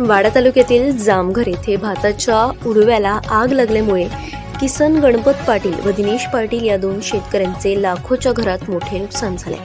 वाडा तालुक्यातील जामघर येथे भाताच्या उडव्याला आग लागल्यामुळे किसन गणपत पाटील व दिनेश पाटील या दोन शेतकऱ्यांचे लाखोच्या घरात मोठे नुकसान झाले.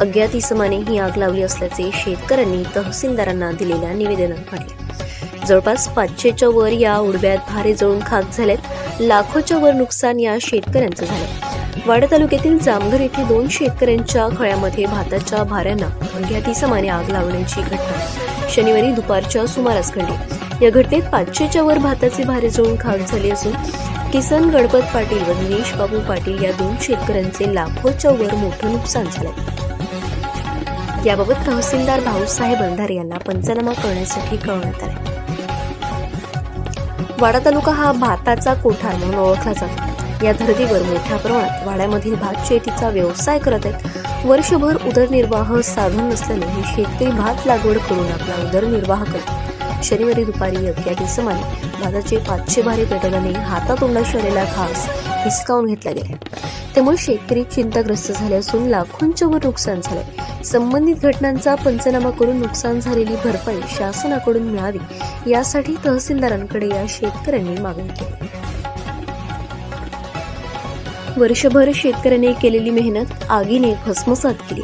अज्ञात इसमाने ही आग लावली असल्याचे शेतकऱ्यांनी तहसीलदारांना दिलेल्या निवेदनात म्हटले. जवळपास पाचशेच्या वर या उडव्यात भारे जळून खाक झालेत. लाखोच्या वर नुकसान या शेतकऱ्यांचं झालं. वाडा तालुक्यातील जामघर येथे दोन शेतकऱ्यांच्या खळ्यामध्ये भाताच्या भाऱ्यांना अज्ञात इसमाने आग लावण्याची घटना. शनिवारी दुपारच्या सुमारास घडली. या घटनेत पाचशेच्या वर भाताचे भारे जळून खाक झाले असून किसन गणपत पाटील व दिनेश बाबू पाटील या दोन शेतकऱ्यांचे लाखोच्या वर मोठं नुकसान झालं. याबाबत तहसीलदार भाऊसाहेब अंधारे यांना पंचनामा करण्यासाठी कळवण्यात आले. वाडा तालुका हा भाताचा कोठार म्हणून ओळखला जातो. या धर्तीवर मोठ्या प्रमाणात वाड्यामधील भात शेतीचा व्यवसाय करत आहेत. वर्षभर उदरनिर्वाह साधन नसल्याने हे शेतकरी भात लागवड करून आपला उदरनिर्वाह करतात. शनिवारी दुपारी अज्ञात इसमाने भाताचे पाचशे भारी पेटवल्याने हातातोंडाशी आलेला घास हिसकावून घेतला गेला त्यामुळे शेतकरी चिंताग्रस्त झाले असून लाखोंच्या वर नुकसान झालंय. संबंधित घटनांचा पंचनामा करून नुकसान झालेली भरपाई शासनाकडून मिळावी यासाठी तहसीलदारांकडे या शेतकऱ्यांनी मागणी केली. वर्षभर शेतकऱ्याने केलेली मेहनत आगीने भस्मसात केली.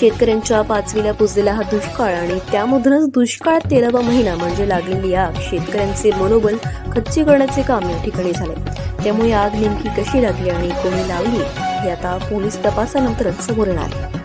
शेतकऱ्यांच्या पाचवीला पुजलेला हा दुष्काळ आणि त्यामधूनच दुष्काळात तेरावा महिना म्हणजे लागलेली आग शेतकऱ्यांचे मनोबल खच्ची करण्याचे काम या ठिकाणी झाले. त्यामुळे आग नेमकी कशी लागली आणि कोणी लावली हे आता पोलीस तपासानंतरच समोर येणार आहे.